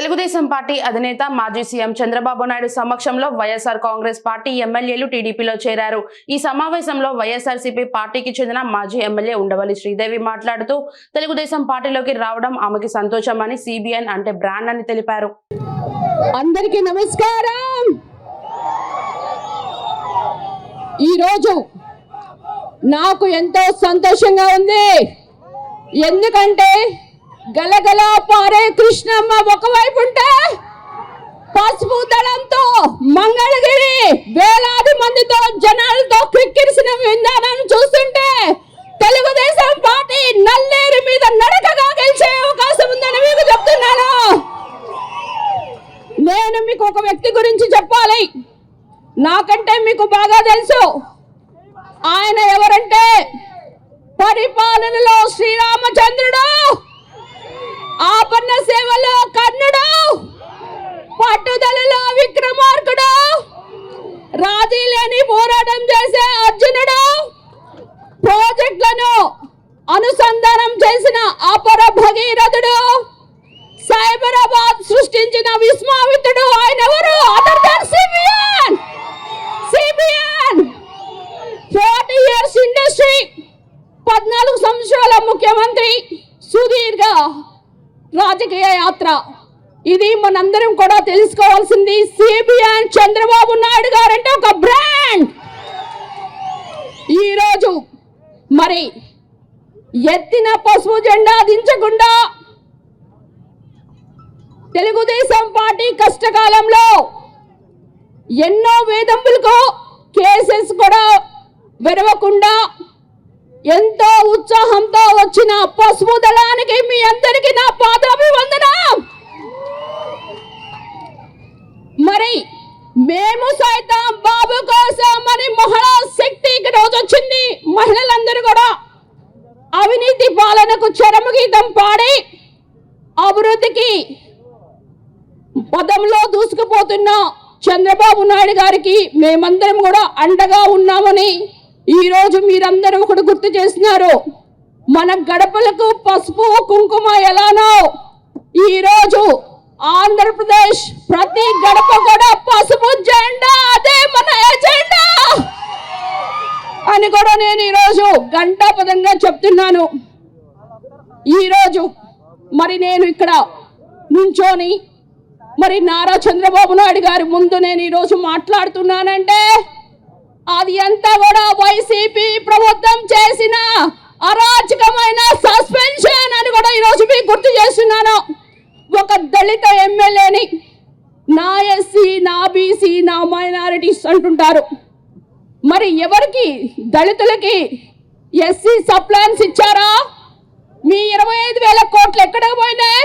Telugu Desam party అధినేత మాజీ CM Chandrababu Naidu సమక్షంలో వైఎస్ఆర్ కాంగ్రెస్ పార్టీ ఎమ్మెల్యేలు టీడీపీలో చేరారు. ఈ సమావేశంలో వైఎస్ఆర్సీపీ పార్టీకి చెందిన మాజీ ఎమ్మెల్యే ఉండవల్లి శ్రీదేవి మాట్లాడుతూ తెలుగుదేశం పార్టీలోకి రావడం ఆమెకి సంతోషమని సిబిఎన్ అంటే బ్రాండ్ అని తెలిపారు. అందరికీ నమస్కారం! ఈరోజు నాకు ఎంతో సంతోషంగా ఉంది. ఎందుకంటే గలగల పారే కృష్ణమ్మ ఒకవైపు ఉంటే పసుపు దళంతో మంగళగిరి వేలాది మందితో జనాలతో క్రిక్కిరిసిన విధానం చూస్తుంటే తెలుగుదేశం పార్టీ నల్లేరు మీద నడకగా గెలిచే అవకాశం ఉందని మీకు చెప్తున్నాను. నేను మీకు ఒక వ్యక్తి గురించి చెప్పాలి. నాకంటే మీకు బాగా తెలుసు. ఆయన ఎవరంటే పరిపాలనలో శ్రీరామచంద్రుడు. ఆపన్న సేవలో కర్ణుడు. పట్టుదలలో విక్రమార్కుడు. రాజీ లేని పోరాటం చేసే అర్జునుడు. ప్రాజెక్టులను అనుసంధానం చేసిన అపర భగీరథుడు. సైబరాబాద్ సృష్టించిన విస్మావితుడు ఆయన ఎవరు other than CBN CBN forty years industry. పద్నాలుగు సంవత్సరాల ముఖ్యమంత్రి సుదీర్ఘ రాజకీయ యాత్ర. ఇది మనందరం కూడా తెలుసుకోవాల్సింది. సిబిఎన్ చంద్రబాబు నాయుడు గారంటే ఒక బ్రాండ్. ఈరోజు మరి ఎత్తిన పసుపు జెండా దించకుండా తెలుగుదేశం పార్టీ కష్టకాలంలో ఎన్నో వేధింపులకు కేసెస్ కూడా విరవకుండా ఎంతో ఉత్సాహంతో వచ్చిన పసుపు దళానికి మీ అందరికీ నా పాదాభివందనం మరి మేము సైతం బాబు కోసం అని మహిళా శక్తికి రోజు వచ్చింది. మహిళలందరూ కూడా అవినీతి పాలనకు చరమ గీతం పాడి అభివృద్ధికి పదంలో దూసుకుపోతున్న చంద్రబాబు నాయుడు గారికి మేమందరం కూడా అండగా ఉన్నామని ఈ రోజు మీరందరూ ఒకటి గుర్తు చేస్తున్నారు. మన గడపలకు పసుపు కుంకుమ ఎలానో ఈ రోజు ఆంధ్రప్రదేశ్ ప్రతి గడప కూడా పసుపు జెండా అదే మన ఎజెండా అని కూడా నేను ఈరోజు గంటాపదంగా చెప్తున్నాను. ఈరోజు మరి నేను ఇక్కడ నుంచోని మరి నారా చంద్రబాబు నాయుడు గారి ముందు నేను ఈరోజు మాట్లాడుతున్నానంటే అది అంతా కూడా వైసీపీ ప్రభుత్వం చేసిన అరాచకమైన సస్పెన్షన్ అని కూడా ఈరోజు మీకు గుర్తు చేస్తున్నాను. ఒక దళిత ఎమ్మెల్యేని నా ఎస్సీ నా బీసీ నా మైనారిటీస్ అంటుంటారు. మరి ఎవరికి దళితులకి ఎస్సీ సప్లాన్స్ ఇచ్చారా? మీ ఇరవై ఐదు వేల కోట్లు ఎక్కడ పోయినాయి?